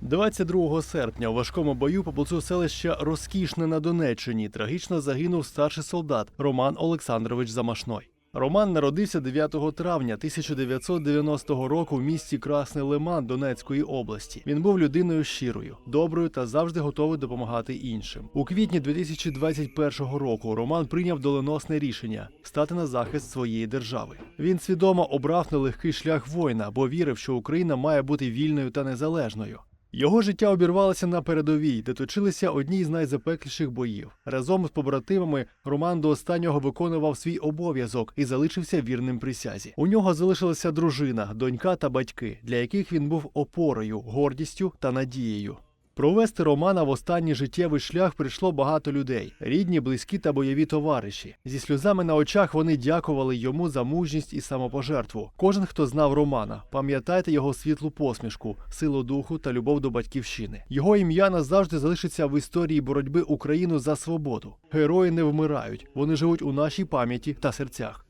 22 серпня у важкому бою поблизу селища Розкішне на Донеччині трагічно загинув старший солдат Роман Олександрович Замашной. Роман народився 9 травня 1990 року в місті Красний Лиман Донецької області. Він був людиною щирою, доброю та завжди готовий допомагати іншим. У квітні 2021 року Роман прийняв доленосне рішення стати на захист своєї держави. Він свідомо обрав нелегкий шлях воїна, бо вірив, що Україна має бути вільною та незалежною. Його життя обірвалося на передовій, де точилися одні з найзапекліших боїв. Разом з побратимами Роман до останнього виконував свій обов'язок і залишився вірним присязі. У нього залишилася дружина, донька та батьки, для яких він був опорою, гордістю та надією. Провести Романа в останній життєвий шлях прийшло багато людей: рідні, близькі та бойові товариші. Зі сльозами на очах вони дякували йому за мужність і самопожертву. Кожен, хто знав Романа, пам'ятайте його світлу посмішку, силу духу та любов до батьківщини. Його ім'я назавжди залишиться в історії боротьби Україну за свободу. Герої не вмирають, вони живуть у нашій пам'яті та серцях.